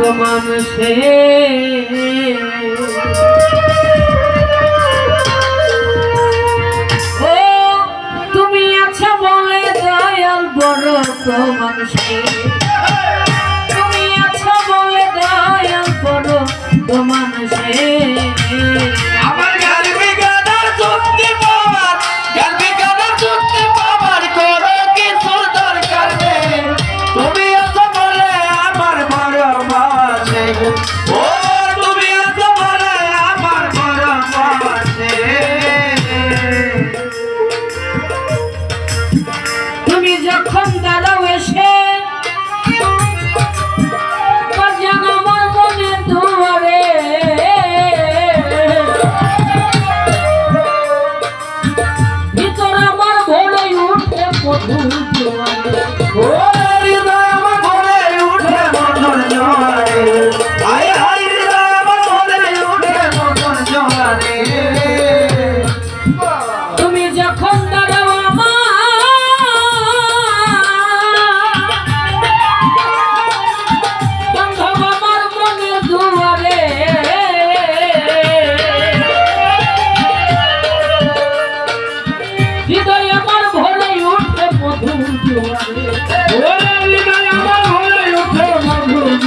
প্রমাণ সে। তুমি আছো বলে দয়াল বড় প্রমাণ সে। তুমি আছো বলে দয়াল বড় প্রমাণ সে। Thank you.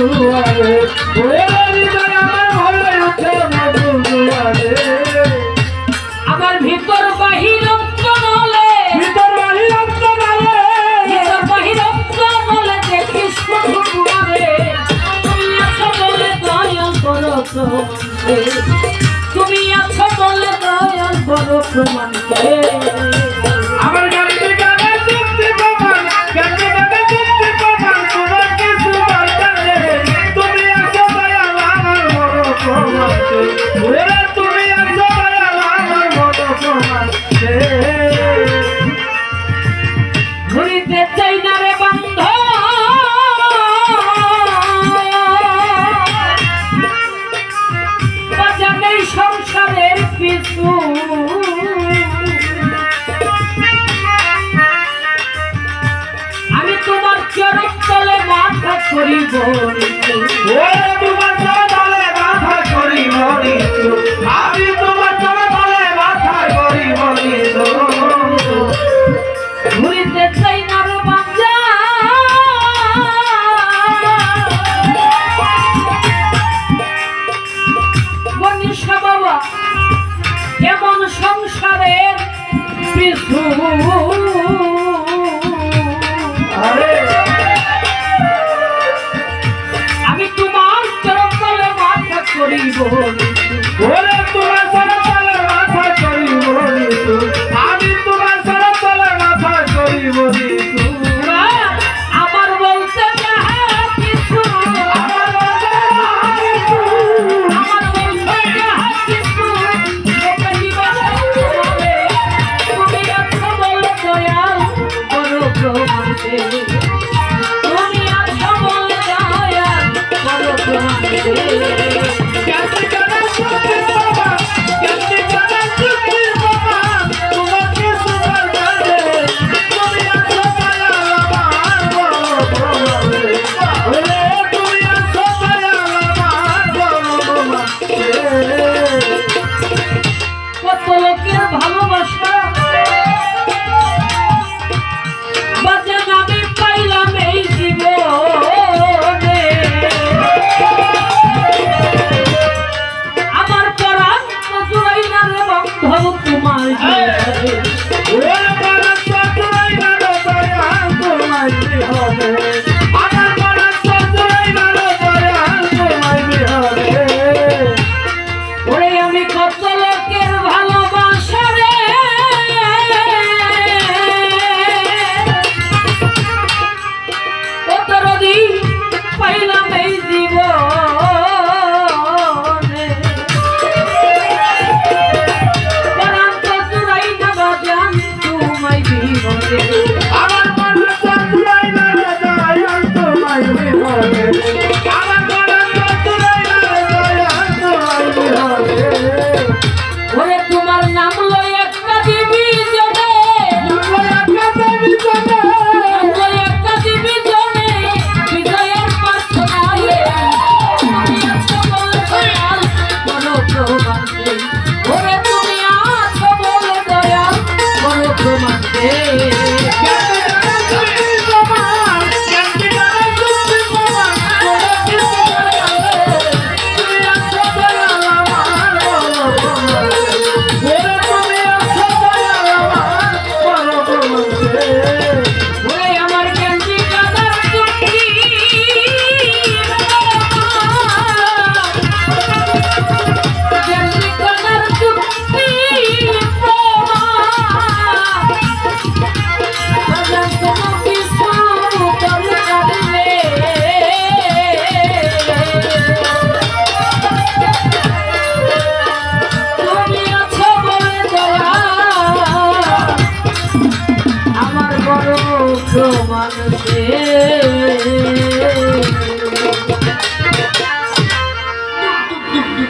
দুয়ারে ওরে হৃদয় আমার ভরে ওঠে নতুন দুয়ারে? আমার ভিতর বাহির অন্তরে ভিতর বাহির অন্তরে ভিতর বাহির অন্তরে তুমি আছো বলে দয়া করো তুমি আছো Rápido! bonito Oh, Amen. ওরে তোমার নাম লই প্রমাণ দে